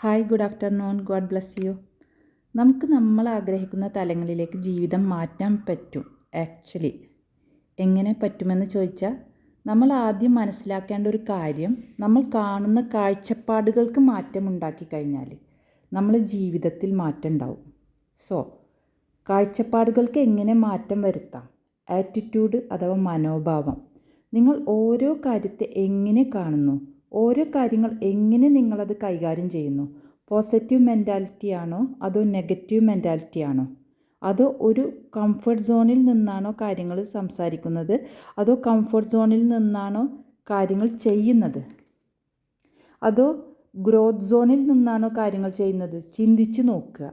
Hi good afternoon God bless you നമുക്ക് നമ്മൾ ആഗ്രഹിക്കുന്ന തലങ്ങളിലേക്ക് ജീവിതം മാറ്റാൻ പറ്റും ആക്ച്വലി എങ്ങനെ പറ്റുമെന്ന് ചോദിച്ചാൽ നമ്മൾ ആദ്യം മനസ്സിലാക്കേണ്ട ഒരു കാര്യം നമ്മൾ കാണുന്ന കാഴ്ചപ്പാടുകൾക്ക് മാറ്റം ഉണ്ടാക്കി കഴിഞ്ഞാൽ നമ്മൾ ജീവിതത്തിൽ മാറ്റം ഉണ്ടാവും. സോ കാഴ്ചപ്പാടുകൾക്ക് എങ്ങനെ മാറ്റം വരുത്താം? ആറ്റിറ്റ്യൂഡ് അഥവാ മനോഭാവം. നിങ്ങൾ ഓരോ കാര്യത്തെ എങ്ങനെ കാണുന്നു? ഓരോ കാര്യങ്ങൾ എങ്ങനെ നിങ്ങളത് കൈകാര്യം ചെയ്യുന്നു? പോസിറ്റീവ് മെന്റാലിറ്റി ആണോ? അതോ നെഗറ്റീവ് മെന്റാലിറ്റി ആണോ? അതോ ഒരു കംഫർട്ട് സോണിൽ നിന്നാണോ കാര്യങ്ങൾ സംസാരിക്കുന്നത്? അതോ കംഫർട്ട് സോണിൽ നിന്നാണോ കാര്യങ്ങൾ ചെയ്യുന്നത്? അതോ ഗ്രോത്ത് സോണിൽ നിന്നാണോ കാര്യങ്ങൾ ചെയ്യുന്നത്? ചിന്തിച്ച് നോക്കുക.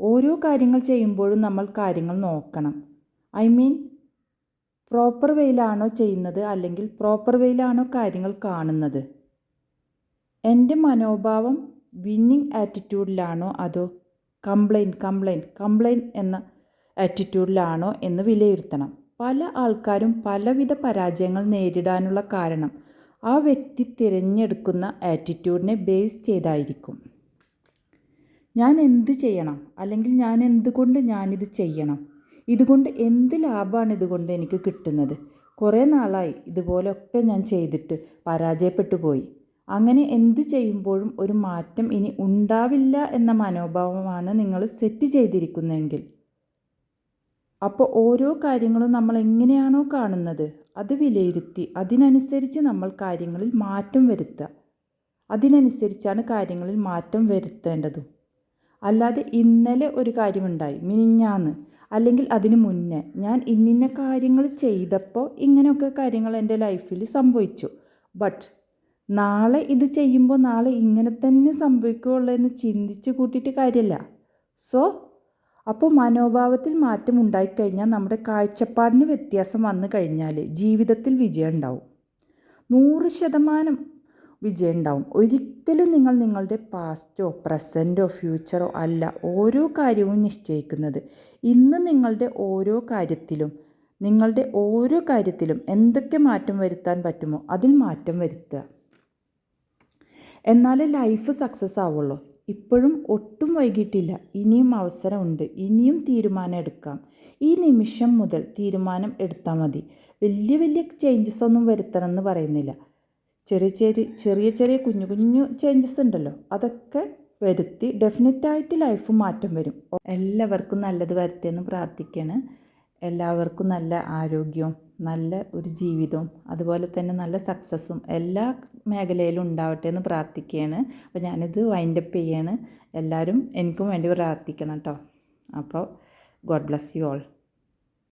ഓരോ കാര്യങ്ങൾ ചെയ്യുമ്പോഴും നമ്മൾ കാര്യങ്ങൾ നോക്കണം. ഐ മീൻ പ്രോപ്പർ വേയിലാണോ ചെയ്യുന്നത് അല്ലെങ്കിൽ പ്രോപ്പർ വേയിലാണോ കാര്യങ്ങൾ കാണുന്നത്? എന്റെ മനോഭാവം വിന്നിങ് ആറ്റിറ്റ്യൂഡിലാണോ അതോ കംപ്ലൈന്റ് കംപ്ലൈന്റ് കംപ്ലൈന്റ് എന്ന ആറ്റിറ്റ്യൂഡിലാണോ എന്ന് വിലയിരുത്തണം. പല ആൾക്കാരും പലവിധ പരാജയങ്ങൾ നേരിടാനുള്ള കാരണം ആ വ്യക്തി തിരഞ്ഞെടുക്കുന്ന ആറ്റിറ്റ്യൂഡിനെ ബേസ് ചെയ്തായിരിക്കും. ഞാൻ എന്ത് ചെയ്യണം? അല്ലെങ്കിൽ ഞാൻ എന്തുകൊണ്ട് ഞാനിത് ചെയ്യണം? ഇതുകൊണ്ട് എന്ത് ലാഭമാണ് ഇതുകൊണ്ട് എനിക്ക് കിട്ടുന്നത്? കുറേ നാളായി ഇതുപോലൊക്കെ ഞാൻ ചെയ്തിട്ട് പരാജയപ്പെട്ടു പോയി. അങ്ങനെ എന്ത് ചെയ്യുമ്പോഴും ഒരു മാറ്റം ഇനി ഉണ്ടാവില്ല എന്ന മനോഭാവമാണ് നിങ്ങൾ സെറ്റ് ചെയ്തിരിക്കുന്നതെങ്കിൽ. അപ്പോൾ ഓരോ കാര്യങ്ങളും നമ്മൾ എങ്ങനെയാണോ കാണുന്നത് അത് വിലയിരുത്തി അതിനനുസരിച്ച് നമ്മൾ കാര്യങ്ങളിൽ മാറ്റം വരുത്തുക. അതിനനുസരിച്ചാണ് കാര്യങ്ങളിൽ മാറ്റം വരുത്തേണ്ടതും. അല്ലാതെ ഇന്നലെ ഒരു കാര്യമുണ്ടായി മിനിഞ്ഞാന്ന്. അല്ലെങ്കിൽ അതിന് മുന്നേ. ഞാൻ ഇന്നിന്ന കാര്യങ്ങൾ ചെയ്തപ്പോൾ ഇങ്ങനെയൊക്കെ കാര്യങ്ങൾ എന്റെ ലൈഫിൽ സംഭവിച്ചു. ബട്ട് നാളെ ഇത് ചെയ്യുമ്പോൾ നാളെ ഇങ്ങനെ തന്നെ സംഭവിക്കുകയുള്ളൂ എന്ന് ചിന്തിച്ച് കൂട്ടിയിട്ട് കാര്യമില്ല. സോ അപ്പോൾ മനോഭാവത്തിൽ മാറ്റം ഉണ്ടായിക്കഴിഞ്ഞാൽ നമ്മുടെ കാഴ്ചപ്പാടിന് വ്യത്യാസം വന്നു കഴിഞ്ഞാൽ ജീവിതത്തിൽ വിജയം ഉണ്ടാവും. നൂറ് ശതമാനം വിജയം ഉണ്ടാവും ഒരിക്കലും നിങ്ങൾ നിങ്ങളുടെ പാസ്റ്റോ പ്രസന്റോ ഫ്യൂച്ചറോ അല്ല ഓരോ കാര്യവും നിശ്ചയിക്കുന്നത്. ഇന്ന് നിങ്ങളുടെ ഓരോ കാര്യത്തിലും നിങ്ങളുടെ ഓരോ കാര്യത്തിലും എന്തൊക്കെ മാറ്റം വരുത്താൻ പറ്റുമോ അതിൽ മാറ്റം വരുത്തുക. എന്നാലേ ലൈഫ് സക്സസ് ആവുള്ളൂ. ഇപ്പോഴും ഒട്ടും വൈകിട്ടില്ല. ഇനിയും അവസരമുണ്ട്. ഇനിയും തീരുമാനം എടുക്കാം. ഈ നിമിഷം മുതൽ തീരുമാനം എടുത്താൽ മതി. വലിയ വലിയ ചേഞ്ചസ് ഒന്നും വരുത്തണമെന്ന് പറയുന്നില്ല. ചെറിയ ചെറിയ ചെറിയ ചെറിയ കുഞ്ഞു കുഞ്ഞു ചേഞ്ചസ് ഉണ്ടല്ലോ. അതൊക്കെ വരുത്തി ഡെഫിനറ്റായിട്ട് ലൈഫ് മാറ്റം വരും. എല്ലാവർക്കും നല്ലത് വരട്ടെ എന്ന് പ്രാർത്ഥിക്കുകയാണ് എല്ലാവർക്കും നല്ല ആരോഗ്യവും നല്ല ഒരു ജീവിതവും അതുപോലെ തന്നെ നല്ല സക്സസ്സും എല്ലാ മേഖലയിലും ഉണ്ടാവട്ടെ എന്ന് പ്രാർത്ഥിക്കുകയാണ് അപ്പോൾ ഞാനിത് വൈൻഡപ്പ് ചെയ്യാണ്. എല്ലാവരും എനിക്കും വേണ്ടി പ്രാർത്ഥിക്കണം കേട്ടോ. അപ്പോൾ ഗോഡ് ബ്ലസ് യു ഓൾ